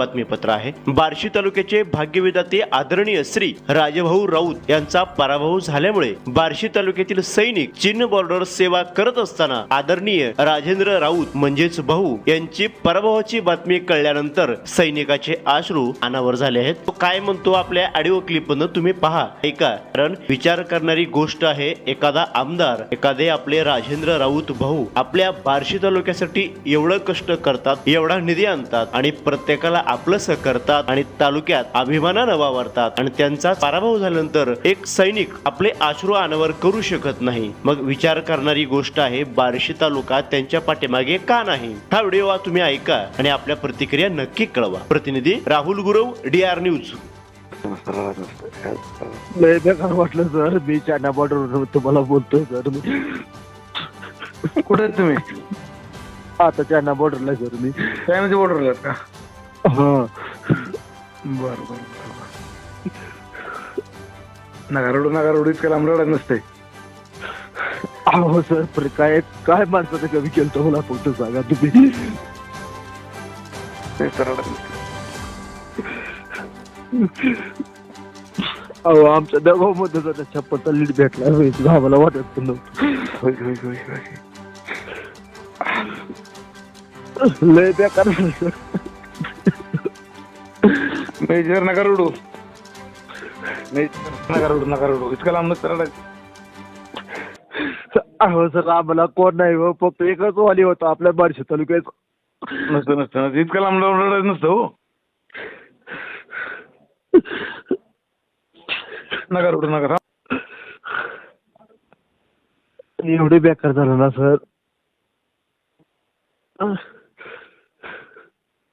बातमीपत्र आहे. बार्शी तालुक्याचे भाग्यविदाते आदरणीय श्री राजभाऊ राऊत यांचा पराभव झाल्यामुळे बार्शी तालुक्यातील सैनिक चिन्ह बॉर्डर सेवा करत असताना आदरणीय राजेंद्र राऊत म्हणजेच भाऊ यांची पराभवाची बातमी कळल्यानंतर सैनिकाचे आश्रू अनावर झाले आहेत. तो काय म्हणतो आपल्या ऑडिओ क्लिप तुम्ही पहा. ऐका. कारण विचार करणारी गोष्ट आहे एखादा आमदार एखादे आपले राजेंद्र राऊत भाऊ आपल्या बार्शी तालुक्यासाठी एवढं कष्ट करतात एवढा निधी आणतात आणि प्रत्येकाला आपलंस करतात आणि तालुक्यात अभिमानानं वावरतात. आणि त्यांचा पराभव झाल्यानंतर एक सैनिक आपले अश्रू अनावर करू शकत नाही. मग विचार करणारी गोष्ट आहे बार्शी तालुका त्यांच्या पाठीमागे का नाही? हा व्हिडिओ तुम्ही ऐका आणि आपल्या प्रतिक्रिया नक्की कळवा. प्रतिनिधी Rahul Gurav D R news लय बेकार वाटलं सर. मी चायना बॉर्डर तुम्हाला बोलतोय सर. मी कुठे तुम्ही? आता चायना बॉर्डरला सर मी. चायनाच्या बॉर्डरला का? हा. बर बर बर. नका रडू नका रडू इतकं लांब नसते. अहो सर पण काय काय माणसाने कमी केलं तर मला फक्त सांगा तुम्ही? रडत नसते. अहो आमच्या दगावमध्ये जर छप्परचा लीड भेटला होईल आम्हाला वाटत पण नव्हतं. होय होय होय होय. लय बेकार झालं सर. मेजर नका रडू. मेजर नका रडू नका रडू. इतकं लांब नसतं अहो सर आम्हाला कोण नाही हो फक्त एकच वाली होतं आपल्या बार्शी तालुक्यात. नसतं नसतं नसतं. इतकं लांब रडायचं नसतं हो. नका रडू नका. एवढे बेकार झालं ना सर.